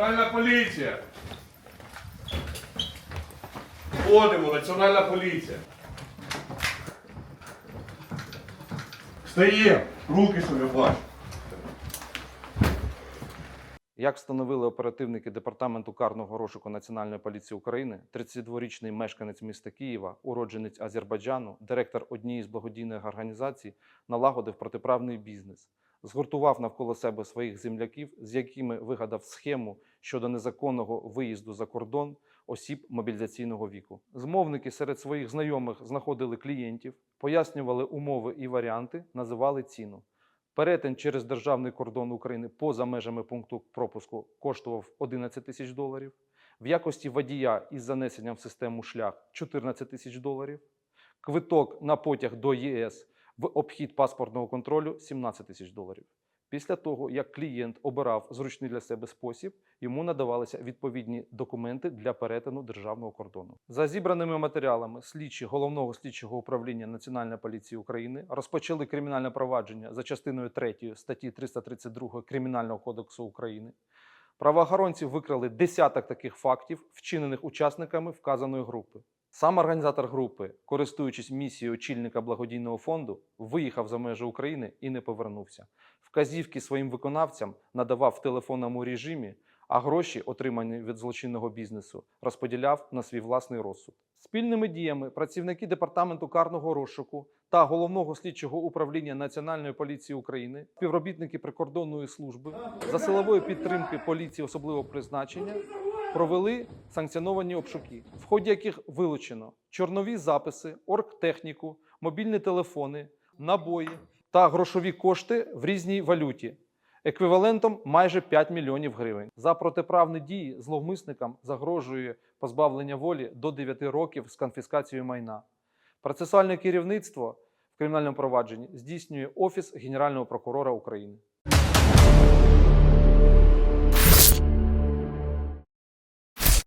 Національна поліція. Входимо, національна поліція. Встає, руки собі бачу. Як встановили оперативники департаменту карного розшуку Національної поліції України, 32-річний мешканець міста Києва, уродженець Азербайджану, директор однієї з благодійних організацій, налагодив протиправний бізнес, згуртував навколо себе своїх земляків, з якими вигадав схему щодо незаконного виїзду за кордон осіб мобілізаційного віку. Змовники серед своїх знайомих знаходили клієнтів, пояснювали умови і варіанти, називали ціну. Перетин через державний кордон України поза межами пункту пропуску коштував 11 тисяч доларів. В якості водія із занесенням в систему шлях 14 тисяч доларів. Квиток на потяг до ЄС в обхід паспортного контролю 17 тисяч доларів. Після того, як клієнт обирав зручний для себе спосіб, йому надавалися відповідні документи для перетину державного кордону. За зібраними матеріалами, слідчі головного слідчого управління Національної поліції України розпочали кримінальне провадження за частиною 3 статті 332 Кримінального кодексу України. Правоохоронці викрали десяток таких фактів, вчинених учасниками вказаної групи. Сам організатор групи, користуючись місією очільника благодійного фонду, виїхав за межі України і не повернувся. Вказівки своїм виконавцям надавав в телефонному режимі, а гроші, отримані від злочинного бізнесу, розподіляв на свій власний розсуд. Спільними діями працівники департаменту карного розшуку та головного слідчого управління Національної поліції України, співробітники прикордонної служби за силової підтримки поліції особливого призначення провели санкціоновані обшуки, в ході яких вилучено чорнові записи, оргтехніку, мобільні телефони, набої та грошові кошти в різній валюті. Еквівалентом майже 5 мільйонів гривень. За протиправні дії зловмисникам загрожує позбавлення волі до 9 років з конфіскацією майна. Процесуальне керівництво в кримінальному провадженні здійснює Офіс Генерального прокурора України.